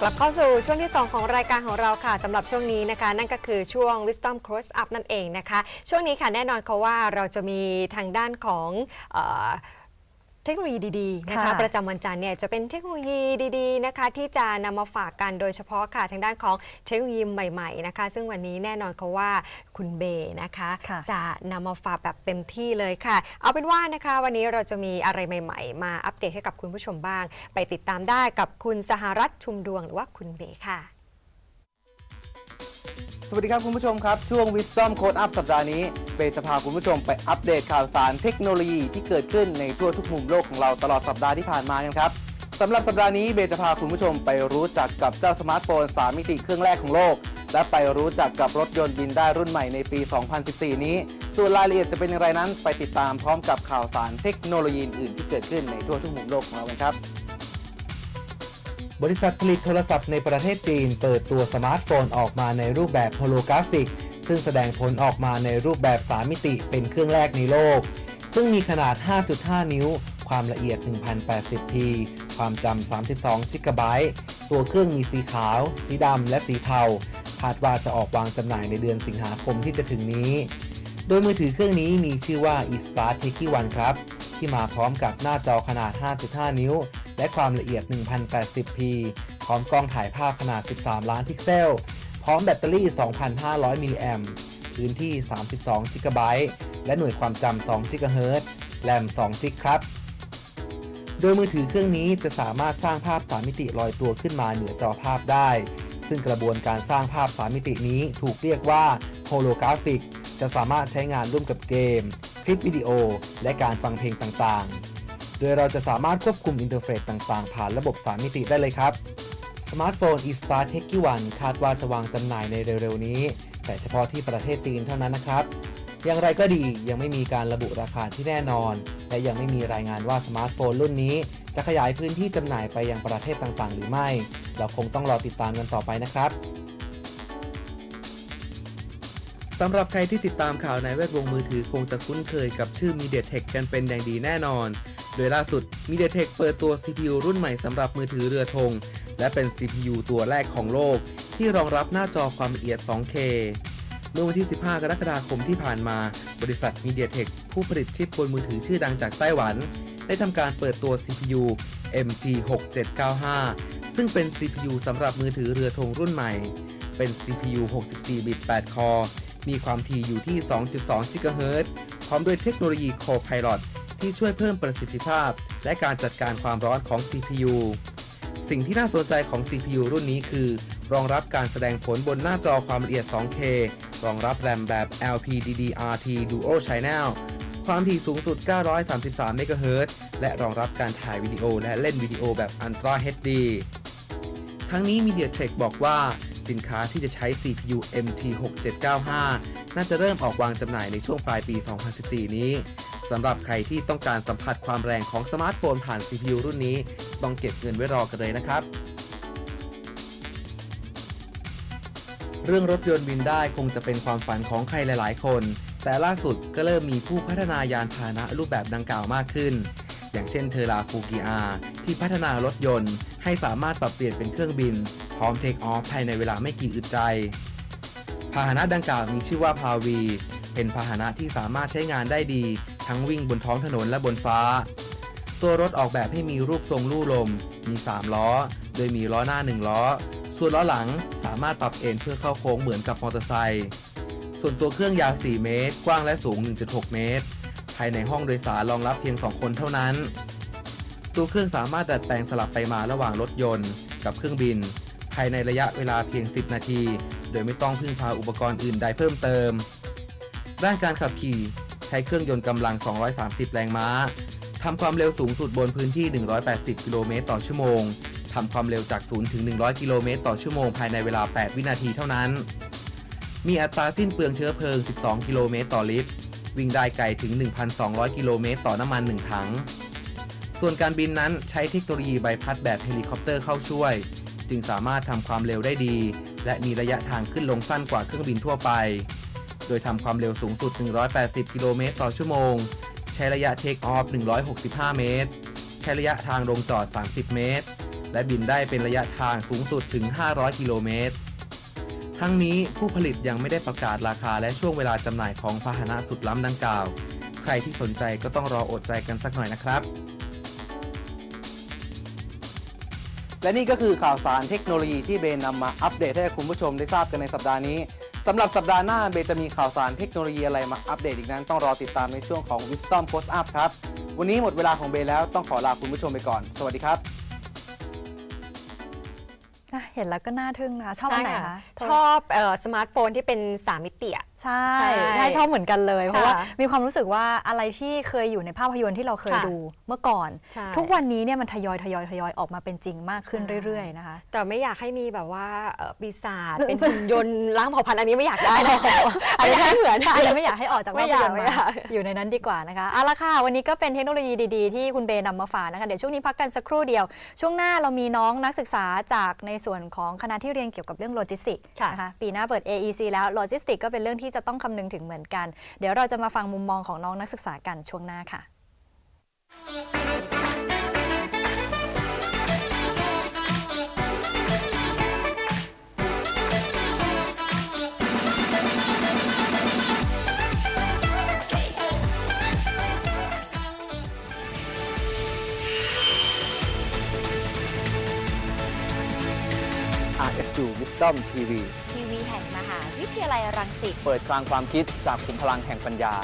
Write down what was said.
กลับเข้าสู่ช่วงที่ 2 ของรายการของเราค่ะสำหรับช่วงนี้นะคะ นั่นก็คือช่วง Wisdom Cross Up นั่นเองนะคะ ช่วงนี้ค่ะแน่นอนเขาว่าเราจะมีทางด้านของ เออเทคโนโลยีดีๆนะคะ ค่ะประจำวันจันทร์เนี่ยจะเป็นเทคโนโลยีดี ๆนะคะ ที่จะนำมาฝากกันโดยเฉพาะค่ะทางด้านของเทคโนโลยีใหม่ๆนะคะ ซึ่งวันนี้แน่นอนเขาว่าคุณเบนะคะ ค่ะ จะนำมาฝากแบบเต็มที่เลยค่ะ เอาเป็นว่านะคะ วันนี้เราจะมีอะไรใหม่ ๆ มาอัปเดตให้กับคุณผู้ชมบ้าง ไปติดตามได้กับคุณสหรัฐชุมดวงหรือว่าคุณเบค่ะ สวัสดีครับคุณผู้ชมครับ ช่วง Wisdom Code Up สัปดาห์นี้เบย์จะพาคุณผู้ชมไปอัปเดตข่าวสารเทคโนโลยีที่เกิดขึ้นในทั่วทุกมุมโลกของเราตลอดสัปดาห์ที่ผ่านมากันครับสำหรับสัปดาห์นี้เบย์จะพาคุณผู้ชมไปรู้จักกับเจ้าสมาร์ทโฟน 3 มิติเครื่องแรกของโลก และไปรู้จักกับรถยนต์บินได้รุ่นใหม่ในปี 2014 นี้ ส่วนรายละเอียดจะเป็นอย่างไรนั้น ไปติดตามพร้อมกับข่าวสารเทคโนโลยีอื่นที่เกิดขึ้นในทั่วทุกมุมโลกของเรากันครับ บริษัทผลิตโทรศัพท์ในประเทศจีน เปิดตัวสมาร์ทโฟนออกมาในรูปแบบโฮโลกราฟิก ซึ่งแสดงผลออกมาในรูปแบบ3มิติเป็นเครื่องแรกในโลก ซึ่งมีขนาด 5.5 นิ้ว ความละเอียด 1080p ความจำ 32จิกะไบต์ตัวเครื่องมีสีขาว สีดำ และสีเทา คาดว่าจะออกวางจำหน่ายในเดือนสิงหาคมที่จะถึงนี้ โดยมือถือเครื่องนี้มีชื่อว่า eSmart t a k i One ครับ ที่มาพร้อมกับหน้าจอขนาด 5.5 นิ้ว และความละเอียด 1080p พร้อมกล้องถ่ายภาพขนาด 13 ล้านพิกเซล พร้อมแบตเตอรี่ 2,500 มิลลิแอมป์พื้นที่ 32จิกะไบต์ และหน่วยความจำ2จิกะเฮิรตซ์ แรม2จิกครับ โดยมือถือเครื่องนี้จะสามารถสร้างภาพ 3 มิติลอยตัวขึ้นมาเหนือจอภาพได้ ซึ่งกระบวนการสร้างภาพ 3 มิตินี้ถูกเรียกว่าโฮโลกราฟิก จะสามารถใช้งานร่วมกับเกม คลิปวิดีโอ และการฟังเพลงต่างๆ โดยเราจะสามารถควบคุมอินเทอร์เฟซต่างๆ ผ่านระบบ3มิติได้เลยครับ สมาร์ทโฟน eStar t e c h One คาดว่าจะวางจำหน่ายในเร็วๆนี้ แต่เฉพาะที่ประเทศจีนเท่านั้นนะครับ อย่างไรก็ดียังไม่มีการระบุราคาที่แน่นอน และยังไม่มีรายงานว่าสมาร์ทโฟนรุ่นนี้ จะขยายพื้นที่จำหน่ายไปยังประเทศต่างๆ หรือไม่ เราคงต้องรอติดตามกันต่อไปนะครับสำหรับใครที่ติดตามข่าวในแวดวงมือถือคงจะคุ้นเคยกับชื่อ MediaTek กันเป็นอย่างดีแน่นอน โดยล่าสุด MediaTek เปิดตัว CPU รุ่นใหม่สำหรับมือถือเรือธง และเป็น CPU ตัวแรกของโลก ที่รองรับหน้าจอความละเอียด 2K เมื่อวันที่ 15 กรกฎาคมที่ผ่านมา บริษัท MediaTek ผู้ผลิตชิปบนมือถือชื่อดังจากไต้หวัน ได้ทำการเปิดตัว CPU MG6795 ซึ่งเป็น CPU สำหรับมือถือเรือธงรุ่นใหม่ เป็น CPU 64 บิต 8 คอร์ มีความถี่อยู่ที่ 2.2 GHz พร้อมด้วยเทคโนโลยี Copilot ที่ช่วยเพิ่มประสิทธิภาพ และการจัดการความร้อนของ CPU สิ่งที่น่าสนใจของ CPU รุ่นนี้คือ รองรับการแสดงผลบนหน้าจอความละเอียด 2K รองรับแรมแบบ LPDDR-T Dual Channel ความถี่สูงสุด 933เมกะเฮิรตและรองรับการถ่ายวิดีโอและเล่นวิดีโอแบบ Ultra HD ทั้งนี้ MediaTek บอกว่าสินค้าที่จะใช้ CPU MT6795 น่าจะเริ่มออกวางจำหน่ายในช่วงปลายปี 2014 นี้สำหรับใครที่ต้องการสัมผัสความแรงของสมาร์ทโฟนผ่าน CPU รุ่นนี้ ต้องเก็บเงินไว้รอกันเลยนะครับ เรื่องรถยนต์บินได้คงจะเป็นความฝันของใครหลาย ๆ คน แต่ล่าสุดก็เริ่มมีผู้พัฒนายานพาหนะรูปแบบดังกล่าวมากขึ้น อย่างเช่นเทอราฟูกิอาที่พัฒนารถยนต์ ให้สามารถปรับเปลี่ยนเป็นเครื่องบิน พร้อมเทคออฟภายในเวลาไม่กี่อึดใจ พาหนะดังกล่าวมีชื่อว่าพาวี เป็นพาหนะที่สามารถใช้งานได้ดี ทั้งวิ่งบนท้องถนนและบนฟ้า ตัวรถออกแบบให้มีรูปทรงลู่ลม มี 3 ล้อ โดยมีล้อหน้า 1 ล้อ ส่วนล้อหลังสามารถปรับเอนเพื่อเข้าโค้งเหมือนกับมอเตอร์ไซค์ส่วนตัวเครื่องยาว 4 เมตร กว้างและสูง 1.6 เมตร ภายในห้องโดยสารรองรับเพียง 2 คนเท่านั้น ตัวเครื่องสามารถดัดแปลงสลับไปมาระหว่างรถยนต์ กับเครื่องบิน ภายในระยะเวลาเพียง 10 นาที โดยไม่ต้องพึ่งพาอุปกรณ์อื่นใดเพิ่มเติม ด้านการขับขี่ใช้เครื่องยนต์กำลัง 230 แรงม้าทำความเร็วสูงสุดบนพื้นที่ 180 กิโลเมตรต่อชั่วโมงทำความเร็วจาก 0 ถึง 100 กิโลเมตรต่อชั่วโมงภายในเวลา 8 วินาทีเท่านั้น มีอัตราสิ้นเปลืองเชื้อเพลิง 12 กิโลเมตรต่อลิตร วิ่งได้ไกลถึง 1,200 กิโลเมตรต่อน้ำมัน 1 ถัง ส่วนการบินนั้นใช้เทคโนโลยีใบพัดแบบเฮลิคอปเตอร์เข้าช่วย จึงสามารถทำความเร็วได้ดี และมีระยะทางขึ้นลงสั้นกว่าเครื่องบินทั่วไป โดยทำความเร็วสูงสุด 180 กิโลเมตรต่อชั่วโมง ใช้ระยะเทคออฟ 165 เมตร ใช้ระยะทางลงจอด 30 เมตร และบินได้เป็นระยะทางสูงสุดถึง 500 กิโลเมตร ทั้งนี้ผู้ผลิตยังไม่ได้ประกาศราคาและช่วงเวลาจำหน่ายของพาหนะสุดล้ำดังกล่าว ใครที่สนใจก็ต้องรออดใจกันสักหน่อยนะครับ และนี่ก็คือข่าวสารเทคโนโลยีที่เบนนำมาอัปเดตให้คุณผู้ชมได้ทราบกันในสัปดาห์นี้สำหรับสัปดาห์หน้าเบนจะมีข่าวสารเทคโนโลยีอะไรมาอัปเดตอีกนั้น ต้องรอติดตามในช่วงของ Wisdom Post Up ครับ วันนี้หมดเวลาของเบนแล้วต้องขอลาคุณผู้ชมไปก่อน สวัสดีครับ อะเห็นแล้วก็น่าทึ่งนะคะชอบอันไหนคะ ชอบเอ่อสมาร์ทโฟนที่เป็น 3 มิติอะ ใช่ใช่ใช่ชอบเหมือนกันเลย เพราะว่าค่ะมีความรู้สึกว่าอะไรที่เคยอยู่ในภาพยนตร์ที่เราเคยค่ะดูเมื่อก่อนใช่ทุกวันนี้เนี่ยมันทยอยทยอยทยอยออกมาเป็นจริงมากขึ้นใช่เรื่อยๆนะคะ แต่ไม่อยากให้มีแบบว่าเอ่อปีศาจเป็นหุ่นยนต์ล้างเผ่าพันธุ์อันนี้ไม่อยากได้นะอันนี้ไม่อยากให้เหมือนอันนี้ไม่อยากให้ออกจากไม่ภาพอยากยนตร์ไม่มาอยากอยู่ในนั้นดีกว่านะคะเอาละค่ะวันนี้ก็เป็นเทคโนโลยีดีๆที่คุณเบย์นำมาฝากนะคะเดี๋ยวช่วงนี้พักกันสักครู่เดียว ช่วงหน้าเรามีน้องนักศึกษาจากในส่วนของคณะที่เรียนเกี่ยวกับเรื่องโลจิสติกส์ค่ะนะคะปีหน้าเปิด AEC แล้วโลจิสติกก็เป็นเรื่องที่จะจะต้องคำนึงถึงเหมือนกัน เดี๋ยวเราจะมาฟังมุมมองของน้องนักศึกษากันช่วงหน้าค่ะ RSU Wisdom TV ทีวีแห่งมหาวิทยาลัยรังสิต เปิดคลังความคิดจากขุมพลังแห่งปัญญา